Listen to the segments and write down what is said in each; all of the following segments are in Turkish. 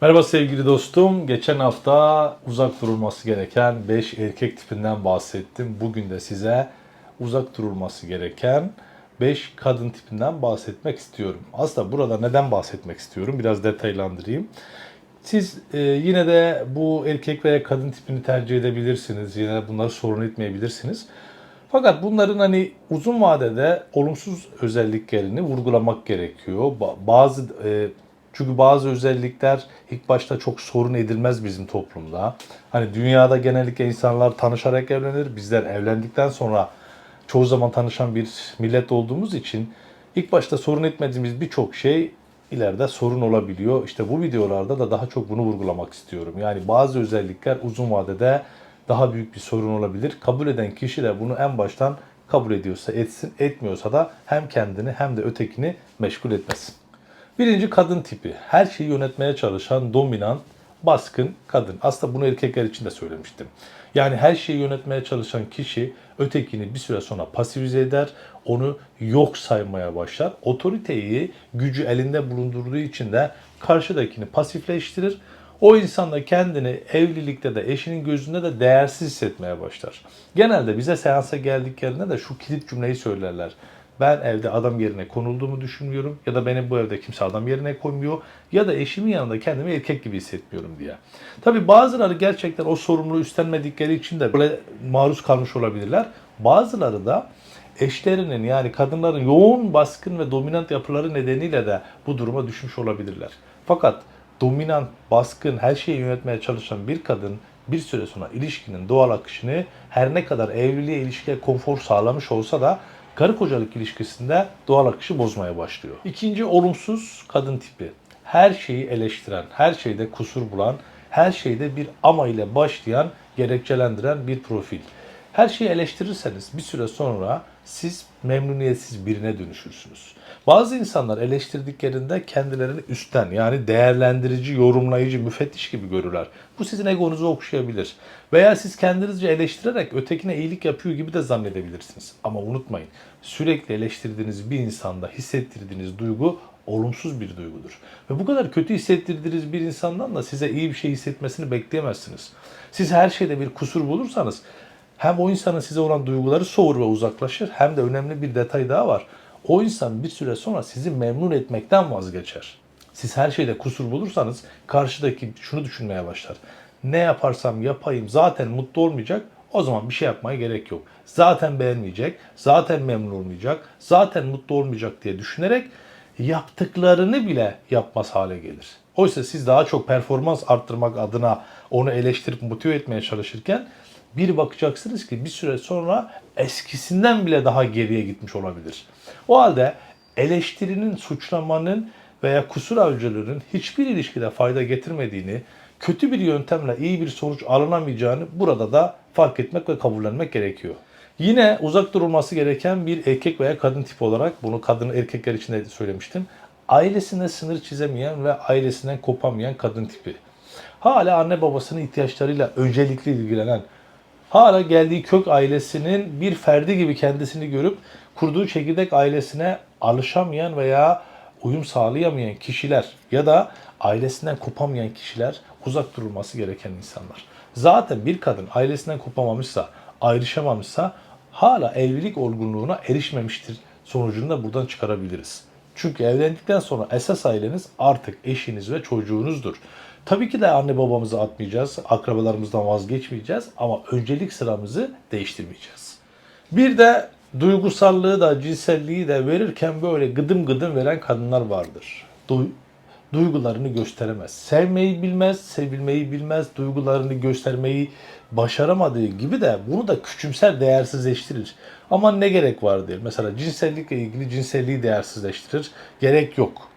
Merhaba sevgili dostum. Geçen hafta uzak durulması gereken 5 erkek tipinden bahsettim. Bugün de size uzak durulması gereken 5 kadın tipinden bahsetmek istiyorum. Aslında burada neden bahsetmek istiyorum? Biraz detaylandırayım. Siz e, yine de bu erkek veya kadın tipini tercih edebilirsiniz. Yine de bunları sorun etmeyebilirsiniz. Fakat bunların hani uzun vadede olumsuz özelliklerini vurgulamak gerekiyor. Ba- Bazı e, çünkü bazı özellikler ilk başta çok sorun edilmez bizim toplumda. Hani dünyada genellikle insanlar tanışarak evlenir. Bizler evlendikten sonra çoğu zaman tanışan bir millet olduğumuz için ilk başta sorun etmediğimiz birçok şey ileride sorun olabiliyor. İşte bu videolarda da daha çok bunu vurgulamak istiyorum. Yani bazı özellikler uzun vadede daha büyük bir sorun olabilir. Kabul eden kişi de bunu en baştan kabul ediyorsa etsin, etmiyorsa da hem kendini hem de ötekini meşgul etmesin. Birinci kadın tipi. Her şeyi yönetmeye çalışan, dominant, baskın kadın. Aslında bunu erkekler için de söylemiştim. Yani her şeyi yönetmeye çalışan kişi ötekini bir süre sonra pasifize eder, onu yok saymaya başlar. Otoriteyi, gücü elinde bulundurduğu için de karşıdakini pasifleştirir. O insan da kendini evlilikte de eşinin gözünde de değersiz hissetmeye başlar. Genelde bize seansa geldiklerinde de şu kilit cümleyi söylerler. Ben evde adam yerine konulduğumu düşünmüyorum ya da benim bu evde kimse adam yerine koymuyor ya da eşimin yanında kendimi erkek gibi hissetmiyorum diye. Tabi bazıları gerçekten o sorumluluğu üstlenmedikleri için de böyle maruz kalmış olabilirler. Bazıları da eşlerinin yani kadınların yoğun baskın ve dominant yapıları nedeniyle de bu duruma düşmüş olabilirler. Fakat dominant, baskın, her şeyi yönetmeye çalışan bir kadın bir süre sonra ilişkinin doğal akışını her ne kadar evliliğe ilişkiye konfor sağlamış olsa da karı kocalık ilişkisinde doğal akışı bozmaya başlıyor. İkinci olumsuz kadın tipi. Her şeyi eleştiren, her şeyde kusur bulan, her şeyde bir ama ile başlayan, gerekçelendiren bir profil. Her şeyi eleştirirseniz bir süre sonra siz memnuniyetsiz birine dönüşürsünüz. Bazı insanlar eleştirdiklerinde kendilerini üstten yani değerlendirici, yorumlayıcı, müfettiş gibi görürler. Bu sizin egonuzu okşayabilir. Veya siz kendinizce eleştirerek ötekine iyilik yapıyor gibi de zannedebilirsiniz. Ama unutmayın sürekli eleştirdiğiniz bir insanda hissettirdiğiniz duygu olumsuz bir duygudur. Ve bu kadar kötü hissettirdiğiniz bir insandan da size iyi bir şey hissetmesini bekleyemezsiniz. Siz her şeyde bir kusur bulursanız hem o insanın size olan duyguları soğur ve uzaklaşır hem de önemli bir detay daha var. O insan bir süre sonra sizi memnun etmekten vazgeçer. Siz her şeyde kusur bulursanız karşıdaki şunu düşünmeye başlar. Ne yaparsam yapayım zaten mutlu olmayacak. O zaman bir şey yapmaya gerek yok. Zaten beğenmeyecek, zaten memnun olmayacak, zaten mutlu olmayacak diye düşünerek yaptıklarını bile yapmaz hale gelir. Oysa siz daha çok performans arttırmak adına onu eleştirip motive etmeye çalışırken bir bakacaksınız ki bir süre sonra eskisinden bile daha geriye gitmiş olabilir. O halde eleştirinin, suçlamanın veya kusur avcılığının hiçbir ilişkide fayda getirmediğini, kötü bir yöntemle iyi bir sonuç alınamayacağını burada da fark etmek ve kabullenmek gerekiyor. Yine uzak durulması gereken bir erkek veya kadın tipi olarak bunu kadın erkekler için de söylemiştim. Ailesine sınır çizemeyen ve ailesinden kopamayan kadın tipi. Hala anne babasının ihtiyaçlarıyla öncelikli ilgilenen, hala geldiği kök ailesinin bir ferdi gibi kendisini görüp kurduğu çekirdek ailesine alışamayan veya uyum sağlayamayan kişiler ya da ailesinden kopamayan kişiler uzak durulması gereken insanlar. Zaten bir kadın ailesinden kopamamışsa, ayrışamamışsa hala evlilik olgunluğuna erişmemiştir sonucunu da buradan çıkarabiliriz. Çünkü evlendikten sonra esas aileniz artık eşiniz ve çocuğunuzdur. Tabii ki de anne babamızı atmayacağız, akrabalarımızdan vazgeçmeyeceğiz ama öncelik sıramızı değiştirmeyeceğiz. Bir de duygusallığı da cinselliği de verirken böyle gıdım gıdım veren kadınlar vardır. Du- duygularını gösteremez. Sevmeyi bilmez, sevilmeyi bilmez, duygularını göstermeyi başaramadığı gibi de bunu da küçümser, değersizleştirir. Ama ne gerek var diyor. Mesela cinsellikle ilgili cinselliği değersizleştirir. Gerek yok.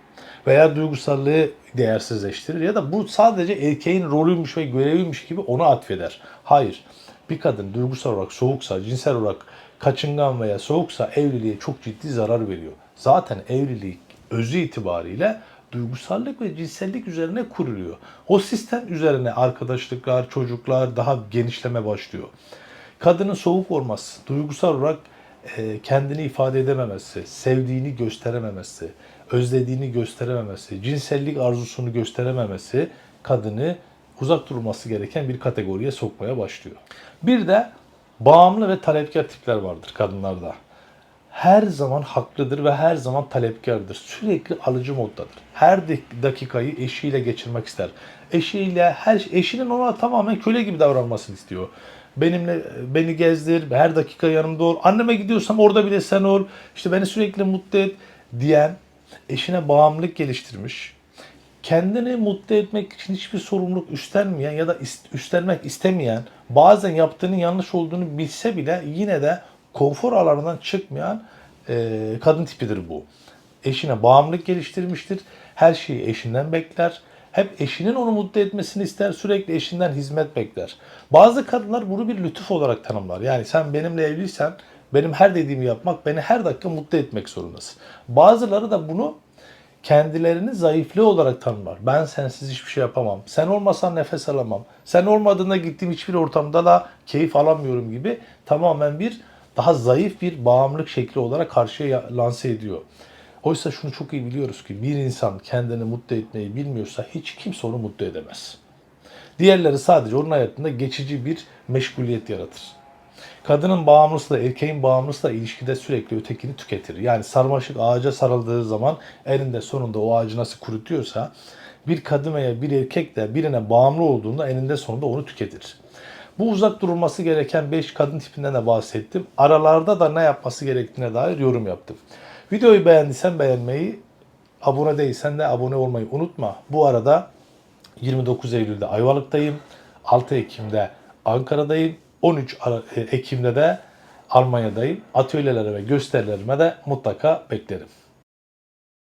Veya duygusallığı değersizleştirir ya da bu sadece erkeğin rolüymüş ve göreviymiş gibi onu atfeder. Hayır. Bir kadın duygusal olarak soğuksa, cinsel olarak kaçıngan veya soğuksa evliliğe çok ciddi zarar veriyor. Zaten evlilik özü itibariyle duygusallık ve cinsellik üzerine kuruluyor. O sistem üzerine arkadaşlıklar, çocuklar daha genişleme başlıyor. Kadının soğuk olması, duygusal olarak e, kendini ifade edememesi, sevdiğini gösterememesi, özlediğini gösterememesi, cinsellik arzusunu gösterememesi kadını uzak durulması gereken bir kategoriye sokmaya başlıyor. Bir de bağımlı ve talepkar tipler vardır kadınlarda. Her zaman haklıdır ve her zaman talepkardır. Sürekli alıcı moddadır. Her dak- dakikayı eşiyle geçirmek ister. Eşiyle her eşinin ona tamamen köle gibi davranmasını istiyor. Benimle beni gezdir, her dakika yanımda ol. Anneme gidiyorsam orada bile sen ol. İşte beni sürekli mutlu et diyen eşine bağımlılık geliştirmiş kendini mutlu etmek için hiçbir sorumluluk üstlenmeyen ya da üstlenmek istemeyen, bazen yaptığının yanlış olduğunu bilse bile yine de konfor alanından çıkmayan e, kadın tipidir bu. Eşine bağımlılık geliştirmiştir. Her şeyi eşinden bekler. Hep eşinin onu mutlu etmesini ister. Sürekli eşinden hizmet bekler. Bazı kadınlar bunu bir lütuf olarak tanımlar. Yani sen benimle evliysen benim her dediğimi yapmak, beni her dakika mutlu etmek zorundasın. Bazıları da bunu kendilerini zayıflığı olarak tanımlar. Ben sensiz hiçbir şey yapamam. Sen olmasan nefes alamam. Sen olmadığında gittiğim hiçbir ortamda da keyif alamıyorum gibi tamamen bir daha zayıf bir bağımlılık şekli olarak karşıya lanse ediyor. Oysa şunu çok iyi biliyoruz ki bir insan kendini mutlu etmeyi bilmiyorsa hiç kimse onu mutlu edemez. Diğerleri sadece onun hayatında geçici bir meşguliyet yaratır. Kadının bağımlısı da erkeğin bağımlısı da ilişkide sürekli ötekini tüketir. Yani sarmaşık ağaca sarıldığı zaman elinde sonunda o ağacı nasıl kurutuyorsa bir kadın veya bir erkek de birine bağımlı olduğunda eninde sonunda onu tüketir. Bu uzak durulması gereken 5 kadın tipinden de bahsettim. Aralarda da ne yapması gerektiğine dair yorum yaptım. Videoyu beğendiysen beğenmeyi, abone değilsen de abone olmayı unutma. Bu arada 29 Eylül'de Ayvalık'tayım. 6 Ekim'de Ankara'dayım. 13 Ara- e, Ekim'de de Almanya'dayım. Atölyelere ve gösterilerime de mutlaka beklerim.